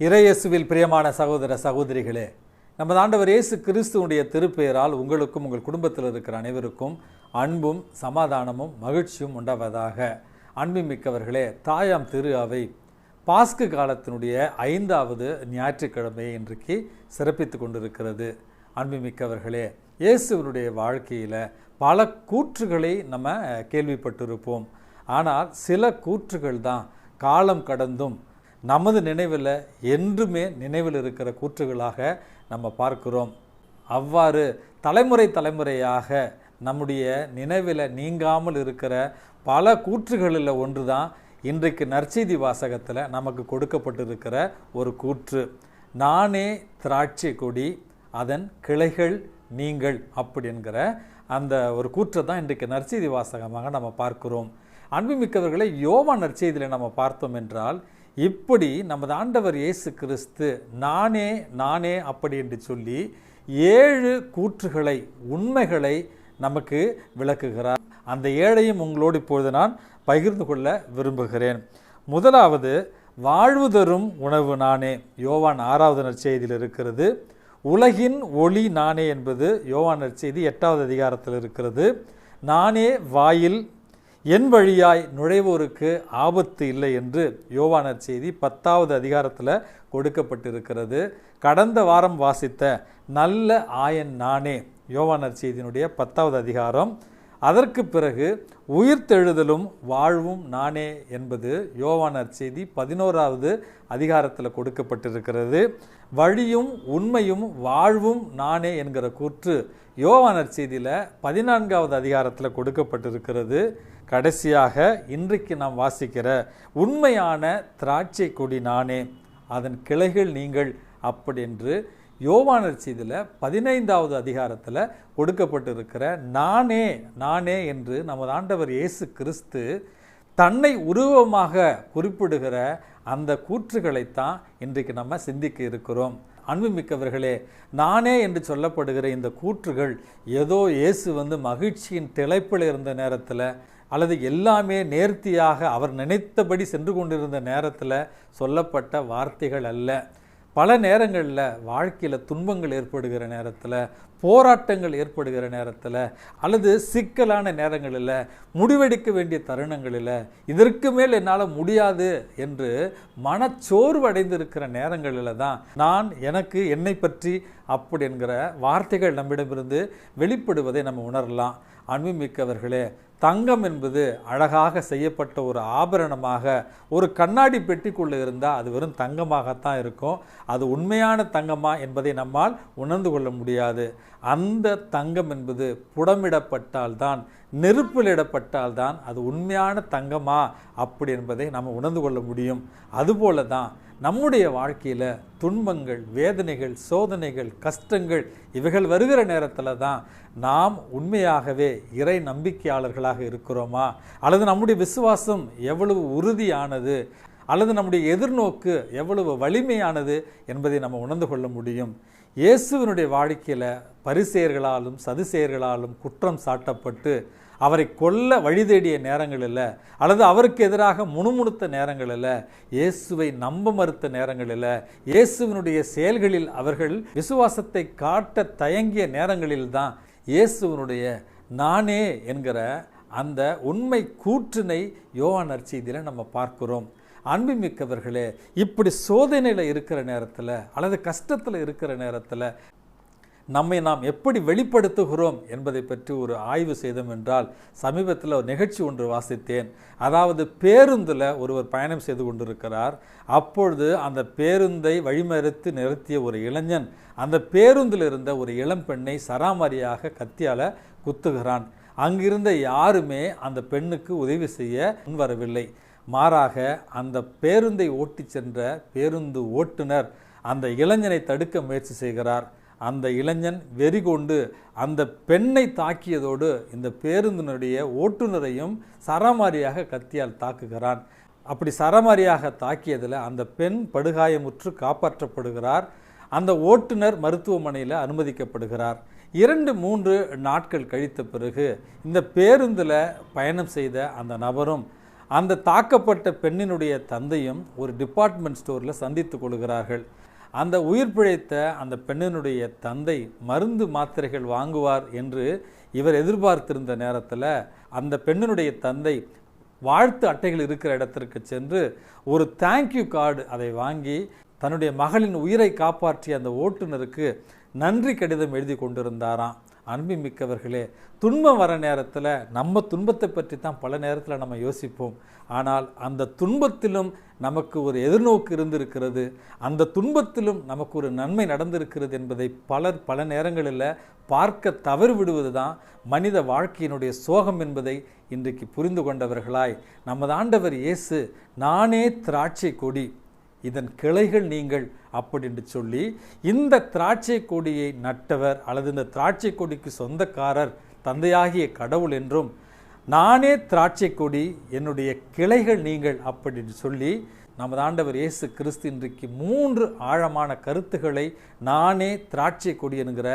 இறையேசுவில் பிரியமான சகோதர சகோதரிகளே நம்ம ஆண்டவர் இயேசு கிறிஸ்துவனுடைய திருப்பெயரால் உங்களுக்கும் உங்கள் குடும்பத்தில் இருக்கிற அனைவருக்கும் அன்பும் சமாதானமும் மகிழ்ச்சியும் உண்டாவதாக. அன்புமிக்கவர்களே தாயாம் திரு அவை பாஸ்கு காலத்தினுடைய ஐந்தாவது ஞாயிற்றுக்கிழமையை இன்றைக்கு சிறப்பித்து கொண்டிருக்கிறது. அன்புமிக்கவர்களே இயேசுவனுடைய வாழ்க்கையில் பல கூற்றுகளை நம்ம கேள்விப்பட்டிருப்போம். ஆனால் சில கூற்றுகள் தான் காலம் கடந்தும் நமது நினைவில் என்றுமே நினைவில் இருக்கிற கூற்றுகளாக நம்ம பார்க்கிறோம். அவ்வாறு தலைமுறை தலைமுறையாக நம்முடைய நினைவில் நீங்காமல் இருக்கிற பல கூற்றுகளில் ஒன்று தான் இன்றைக்கு நற்செய்தி வாசகத்தில் நமக்கு கொடுக்கப்பட்டிருக்கிற ஒரு கூற்று. நானே திராட்சை கொடி அதன் கிளைகள் நீங்கள் அப்படிங்கிற அந்த ஒரு கூற்றை தான் இன்றைக்கு நற்செய்தி வாசகமாக நம்ம பார்க்கிறோம். அன்புமிக்கவர்களை யோவா நற்செய்தியில் நம்ம பார்த்தோம் என்றால் இப்படி நமது ஆண்டவர் இயேசு கிறிஸ்து நானே நானே அப்படி என்று சொல்லி ஏழு கூற்றுகளை உண்மைகளை நமக்கு விளக்குகிறார். அந்த ஏழையும் உங்களோடு இப்பொழுது நான் பகிர்ந்து கொள்ள விரும்புகிறேன். முதலாவது வாழ்வு தரும் உணவு நானே. யோவான் ஆறாவது நற்செய்தியில் இருக்கிறது. உலகின் ஒளி நானே என்பது யோவான் நற்செய்தி எட்டாவது அதிகாரத்தில் இருக்கிறது. நானே வாயில் என் வழியாய் நுழைவோருக்கு ஆபத்து இல்லை என்று யோவானர் செய்தி பத்தாவது அதிகாரத்தில் கொடுக்கப்பட்டிருக்கிறது. கடந்த வாரம் வாசித்த நல்ல ஆயன் நானே யோவானர் செய்தியினுடைய பத்தாவது அதிகாரம். அதற்கு பிறகு உயிர்த்தெழுதலும் வாழ்வும் நானே என்பது யோவானர் செய்தி பதினோராவது அதிகாரத்தில் கொடுக்கப்பட்டிருக்கிறது. வழியும் உண்மையும் வாழ்வும் நானே என்கிற கூற்று யோவானர் செய்தியில் பதினான்காவது அதிகாரத்தில் கொடுக்கப்பட்டிருக்கிறது. கடைசியாக இன்றைக்கு நாம் வாசிக்கிற உண்மையான திராட்சை கொடி நானே அதன் கிளைகள் நீங்கள் அப்படி என்று யோவானர் செய்தியில் பதினைந்தாவது அதிகாரத்தில் கொடுக்கப்பட்டிருக்கிற நானே நானே என்று நமது ஆண்டவர் இயேசு கிறிஸ்து தன்னை உருவமாக குறிப்பிடுகிற அந்த கூற்றுகளைத்தான் இன்றைக்கு நம்ம சிந்திக்க இருக்கிறோம். அன்புமிக்கவர்களே நானே என்று சொல்லப்படுகிற இந்த கூற்றுகள் ஏதோ இயேசு வந்து மகிழ்ச்சியின் திளைப்பில் இருந்த நேரத்தில் அல்லது எல்லாமே நேர்த்தியாக அவர் நினைத்தபடி சென்று கொண்டிருந்த நேரத்தில் சொல்லப்பட்ட வார்த்தைகள் அல்ல. பல நேரங்களில் வாழ்க்கையில் துன்பங்கள் ஏற்படுகிற நேரத்தில் போராட்டங்கள் ஏற்படுகிற நேரத்தில் அல்லது சிக்கலான நேரங்களில் முடிவெடுக்க வேண்டிய தருணங்களில் இதற்கு மேல் என்னால் முடியாது என்று மனச்சோர்வு அடைந்திருக்கிற நேரங்களில் தான் நான் எனக்கு என்னை பற்றி அப்படி என்கிற வார்த்தைகள் நம்மிடமிருந்து வெளிப்படுவதை நம்ம உணரலாம். அன்புமிக்கவர்களே தங்கம் என்பது அழகாக செய்யப்பட்ட ஒரு ஆபரணமாக ஒரு கண்ணாடி பெட்டிக்குள்ளே இருந்தால் அது வெறும் தங்கமாகத்தான் இருக்கும். அது உண்மையான தங்கமா என்பதை நம்மால் உணர்ந்து கொள்ள முடியாது. அந்த தங்கம் என்பது புடமிடப்பட்டால்தான் நெருப்பிலிடப்பட்டால்தான் அது உண்மையான தங்கமா அப்படி என்பதை நம்ம உணர்ந்து கொள்ள முடியும். அதுபோல தான் நம்முடைய வாழ்க்கையில் துன்பங்கள் வேதனைகள் சோதனைகள் கஷ்டங்கள் இவைகள் வருகிற நேரத்தில் தான் நாம் உண்மையாகவே இறை நம்பிக்கையாளர்களாக இருக்கிறோமா? அல்லது நம்முடைய விசுவாசம் எவ்வளவு உறுதியானது? அல்லது நம்முடைய எதிர்நோக்கு எவ்வளவு வலிமையானது என்பதை நம்ம உணர்ந்து கொள்ள முடியும். இயேசுவினுடைய வாழ்க்கையில் பரிசெயர்களாலும் சதுசெயர்களாலும் குற்றம் சாட்டப்பட்டு அவரை கொல்ல வழி தேடிய நேரங்களில் அல்லது அவருக்கு எதிராக முணுமுணுத்த நேரங்களில் இயேசுவை நம்ப மறுத்த நேரங்களில் இயேசுவினுடைய செயல்களில் அவர்கள் விசுவாசத்தை காட்ட தயங்கிய நேரங்களில் தான் இயேசுவினுடைய நானே என்கிற அந்த உண்மை கூற்றினை யோவான் நற்செய்தியில் நம்ம பார்க்கிறோம். அன்புமிக்கவர்களே இப்படி சோதனையில் இருக்கிற நேரத்தில் அல்லது கஷ்டத்தில் இருக்கிற நேரத்தில் நம்மை நாம் எப்படி வெளிப்படுத்துகிறோம் என்பதை பற்றி ஒரு ஆய்வு செய்தோம் என்றால் சமீபத்தில் ஒரு நிகழ்ச்சி ஒன்று வாசித்தேன். அதாவது பேருந்தில் ஒருவர் பயணம் செய்து கொண்டிருக்கிறார். அப்பொழுது அந்த பேருந்தை வழிமறித்து நிறுத்திய ஒரு இளைஞன் அந்த பேருந்தில் இருந்த ஒரு இளம் பெண்ணை சராமரியாக கத்தியால் குத்துகிறான். அங்கிருந்த யாருமே அந்த பெண்ணுக்கு உதவி செய்ய முன்வரவில்லை. மாறாக அந்த பேருந்தை ஓட்டிச் சென்ற பேருந்து ஓட்டுநர் அந்த இளைஞனை தடுக்க முயற்சி செய்கிறார். அந்த இளைஞன் வெறி கொண்டு அந்த பெண்ணை தாக்கியதோடு இந்த பேருந்தினுடைய ஓட்டுநரையும் சரமாரியாக கத்தியால் தாக்குகிறான். அப்படி சரமாரியாக தாக்கியதில் அந்த பெண் படுகாயமுற்று காப்பாற்றப்படுகிறார். அந்த ஓட்டுநர் மருத்துவமனையில் அனுமதிக்கப்படுகிறார். இரண்டு மூன்று நாட்கள் கழித்த பிறகு இந்த பேருந்தில் பயணம் செய்த அந்த நபரும் அந்த தாக்கப்பட்ட பெண்ணினுடைய தந்தையும் ஒரு டிபார்ட்மெண்ட் ஸ்டோரில் சந்தித்து கொள்கிறார்கள். அந்த உயிர் பிழைத்த அந்த பெண்ணினுடைய தந்தை மருந்து மாத்திரைகள் வாங்குவார் என்று இவர் எதிர்பார்த்திருந்த நேரத்தில் அந்த பெண்ணினுடைய தந்தை வாழ்த்து அட்டைகள் இருக்கிற இடத்திற்கு சென்று ஒரு தேங்க்யூ கார்டு அதை வாங்கி தன்னுடைய மகளின் உயிரை காப்பாற்றிய அந்த ஓட்டுநருக்கு நன்றி கடிதம் எழுதி கொண்டிருந்தாராம். அன்புமிக்கவர்களே துன்பம் வர நேரத்தில் நம்ம துன்பத்தை பற்றி தான் பல நேரத்தில் நம்ம யோசிப்போம். ஆனால் அந்த துன்பத்திலும் நமக்கு ஒரு எதிர்நோக்கு இருந்திருக்கிறது. அந்த துன்பத்திலும் நமக்கு ஒரு நன்மை நடந்திருக்கிறது என்பதை பலர் பல நேரங்களில் பார்க்க தவறு விடுவது தான் மனித வாழ்க்கையினுடைய சோகம் என்பதை இன்றைக்கு புரிந்து கொண்டவர்களாய். நமது ஆண்டவர் இயேசு நானே திராட்சை கொடி. இதன் கிளைகள் நீங்கள் அப்படின்னு சொல்லி இந்த திராட்சை கொடியை நட்டவர் அல்லது இந்த திராட்சை கொடிக்கு சொந்தக்காரர் தந்தையாகிய கடவுள் என்றும் நானே திராட்சை கொடி என்னுடைய கிளைகள் நீங்கள் அப்படின்னு சொல்லி நமது ஆண்டவர் இயேசு கிறிஸ்து இன்றைக்கு மூன்று ஆழமான கருத்துக்களை நானே திராட்சை கொடி என்கிற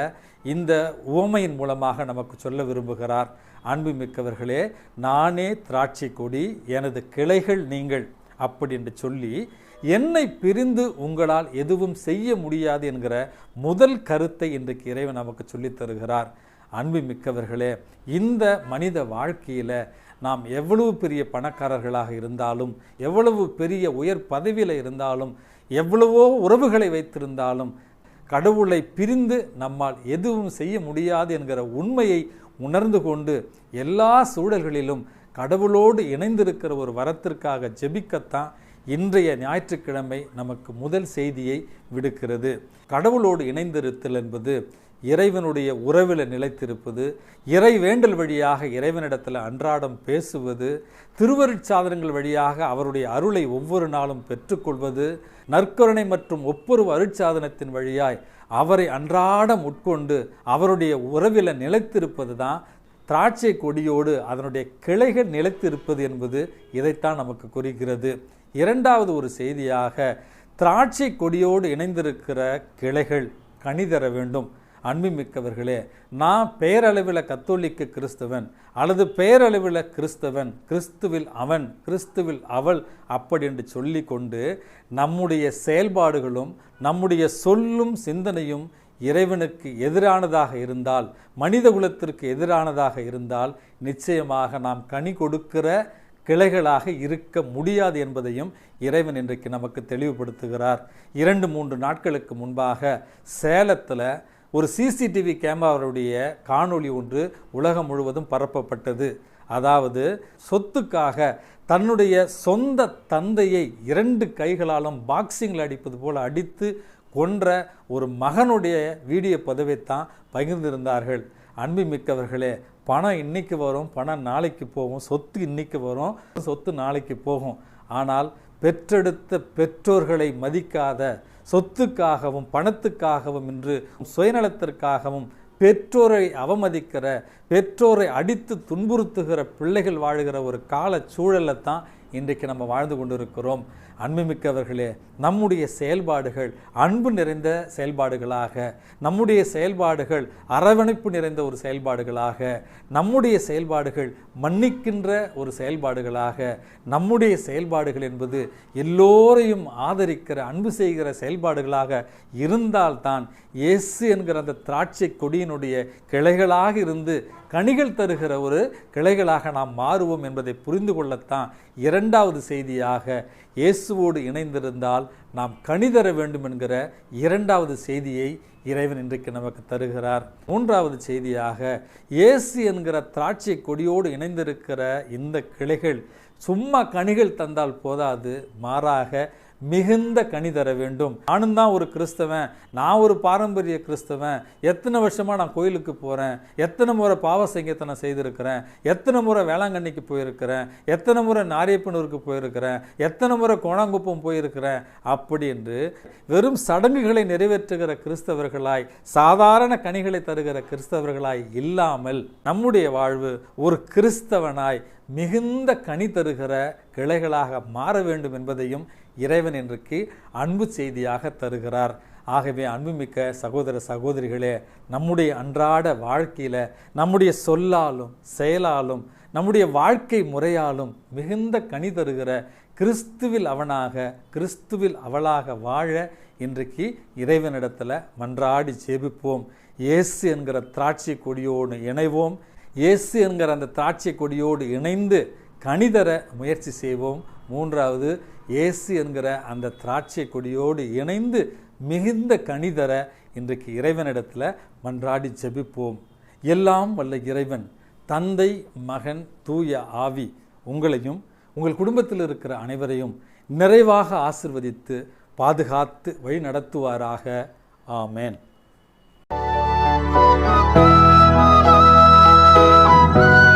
இந்த உவமையின் மூலமாக நமக்கு சொல்ல விரும்புகிறார். அன்புமிக்கவர்களே நானே திராட்சை கொடி எனது கிளைகள் நீங்கள் அப்படி என்று சொல்லி என்னை பிரிந்து உங்களால் எதுவும் செய்ய முடியாது என்கிற முதல் கருத்தை இன்றைக்கு இறைவன் நமக்கு சொல்லித் தருகிறார். அன்பு மிக்கவர்களே இந்த மனித வாழ்க்கையில் நாம் எவ்வளவு பெரிய பணக்காரர்களாக இருந்தாலும் எவ்வளவு பெரிய உயர் பதவியில் இருந்தாலும் எவ்வளவோ உறவுகளை வைத்திருந்தாலும் கடவுளை பிரிந்து நம்மால் எதுவும் செய்ய முடியாது என்கிற உண்மையை உணர்ந்து கொண்டு எல்லா சூழல்களிலும் கடவுளோடு இணைந்திருக்கிற ஒரு வரத்திற்காக ஜெபிக்கத்தான் இன்றைய ஞாயிற்றுக்கிழமை நமக்கு முதல் செய்தியை விடுக்கிறது. கடவுளோடு இணைந்திருத்தல் என்பது இறைவனுடைய உறவில் நிலைத்திருப்பது இறை வேண்டல் வழியாக இறைவனிடத்தில் அன்றாடம் பேசுவது திருவருட்சாதனங்கள் வழியாக அவருடைய அருளை ஒவ்வொரு நாளும் பெற்றுக்கொள்வது நற்கருணை மற்றும் ஒப்புரவு அருட்சாதனத்தின் வழியாய் அவரை அன்றாடம் உட்கொண்டு அவருடைய உறவில் நிலைத்திருப்பது தான் திராட்சை கொடியோடு அதனுடைய கிளைகள் நிலைத்திருப்பது என்பது இதைத்தான் நமக்கு குறிக்கிறது. இரண்டாவது ஒரு செய்தியாக திராட்சை கொடியோடு இணைந்திருக்கிற கிளைகள் கனி தர வேண்டும். அன்புமிக்கவர்களே நான் பெயரளவில் கத்தோலிக்க கிறிஸ்தவன் அல்லது பெயரளவில் கிறிஸ்தவன் கிறிஸ்துவில் அவன் கிறிஸ்துவில் அவள் அப்படி என்று சொல்லி கொண்டு நம்முடைய செயல்பாடுகளும் நம்முடைய சொல்லும் சிந்தனையும் இறைவனுக்கு எதிரானதாக இருந்தால் மனித குலத்திற்கு எதிரானதாக இருந்தால் நிச்சயமாக நாம் கனி கொடுக்கிற கிளைகளாக இருக்க முடியாது என்பதையும் இறைவன் இன்றைக்கு நமக்கு தெளிவுபடுத்துகிறார். இரண்டு மூன்று நாட்களுக்கு முன்பாக சேலத்தில் ஒரு சிசிடிவி கேமராவுடைய காணொளி ஒன்று உலகம் முழுவதும் பரப்பப்பட்டது. அதாவது சொத்துக்காக தன்னுடைய சொந்த தந்தையை இரண்டு கைகளாலும் பாக்ஸிங்கில் அடிப்பது போல் அடித்து கொன்ற ஒரு மகனுடைய வீடியோ பதிவைத்தான் பகிர்ந்திருந்தார்கள். அன்புமிக்கவர்களே பணம் இன்னைக்கு வரும் பணம் நாளைக்கு போகும் சொத்து இன்னைக்கு வரும் சொத்து நாளைக்கு போகும். ஆனால் பெற்றெடுத்த பெற்றோர்களை மதிக்காத சொத்துக்காகவும் பணத்துக்காகவும் என்று சுயநலத்திற்காகவும் பெற்றோரை அவமதிக்கிற பெற்றோரை அடித்து துன்புறுத்துகிற பிள்ளைகள் வாழுகிற ஒரு கால சூழலை தான் இன்றைக்கு நம்ம வாழ்ந்து கொண்டிருக்கிறோம். அன்புமிக்கவர்களே நம்முடைய செயல்பாடுகள் அன்பு நிறைந்த செயல்பாடுகளாக நம்முடைய செயல்பாடுகள் அரவணைப்பு நிறைந்த ஒரு செயல்பாடுகளாக நம்முடைய செயல்பாடுகள் மன்னிக்கின்ற ஒரு செயல்பாடுகளாக நம்முடைய செயல்பாடுகள் என்பது எல்லோரையும் ஆதரிக்கிற அன்பு செய்கிற செயல்பாடுகளாக இருந்தால்தான் இயேசு என்கிற அந்த திராட்சை கொடியினுடைய கிளைகளாக இருந்து கனிகள் தருகிற ஒரு கிளைகளாக நாம் மாறுவோம் என்பதை புரிந்து கொள்ளத்தான் இரண்டாவது செய்தியாக இயேசுவோடு இணைந்திருந்தால் நாம் கனி தர வேண்டும் என்கிற இரண்டாவது செய்தியை இறைவன் இன்றைக்கு நமக்கு தருகிறார். மூன்றாவது செய்தியாக இயேசு என்கிற திராட்சை கொடியோடு இணைந்திருக்கிற இந்த கிளைகள் சும்மா கனிகள் தந்தால் போதாது மாறாக மிகுந்த கனி தர வேண்டும். நானும் தான் ஒரு கிறிஸ்தவன். நான் ஒரு பாரம்பரிய கிறிஸ்தவன். எத்தனை வருஷமாக நான் கோயிலுக்கு போகிறேன் எத்தனை முறை பாவ சங்கீதனை செய்திருக்கிறேன். எத்தனை முறை வேளாங்கண்ணிக்கு போயிருக்கிறேன். எத்தனை முறை நாரியப்பனூருக்கு போயிருக்கிறேன். எத்தனை முறை கோணாங்குப்பம் போயிருக்கிறேன். அப்படி என்று வெறும் சடங்குகளை நிறைவேற்றுகிற கிறிஸ்தவர்களாய் சாதாரண கனிகளை தருகிற கிறிஸ்தவர்களாய் இல்லாமல் நம்முடைய வாழ்வு ஒரு கிறிஸ்தவனாய் மிகுந்த கனி தருகிற கிளைகளாக மாற வேண்டும் என்பதையும் இறைவன் இன்றைக்கு அன்பு செய்தியாக தருகிறார். ஆகவே அன்புமிக்க சகோதர சகோதரிகளே நம்முடைய அன்றாட வாழ்க்கையில் நம்முடைய சொல்லாலும் செயலாலும் நம்முடைய வாழ்க்கை முறையாலும் மிகுந்த கனி தருகிற கிறிஸ்துவில் அவனாக கிறிஸ்துவில் அவளாக வாழ இன்றைக்கு இறைவனிடத்தில் மன்றாடி ஜெபிப்போம். இயேசு என்கிற திராட்சை கொடியோடு இணைவோம். இயேசு என்கிற அந்த திராட்சை கொடியோடு இணைந்து கணிதர முயற்சி செய்வோம். மூன்றாவது இயேசு என்கிற அந்த திராட்சை கொடியோடு இணைந்து மிகுந்த கணிதர இன்றைக்கு இறைவனிடத்தில் மன்றாடி ஜெபிப்போம். எல்லாம் வல்ல இறைவன் தந்தை மகன் தூய ஆவி உங்களையும் உங்கள் குடும்பத்தில் இருக்கிற அனைவரையும் நிறைவாக ஆசிர்வதித்து பாதுகாத்து வழி நடத்துவாராக ஆமேன். Thank you.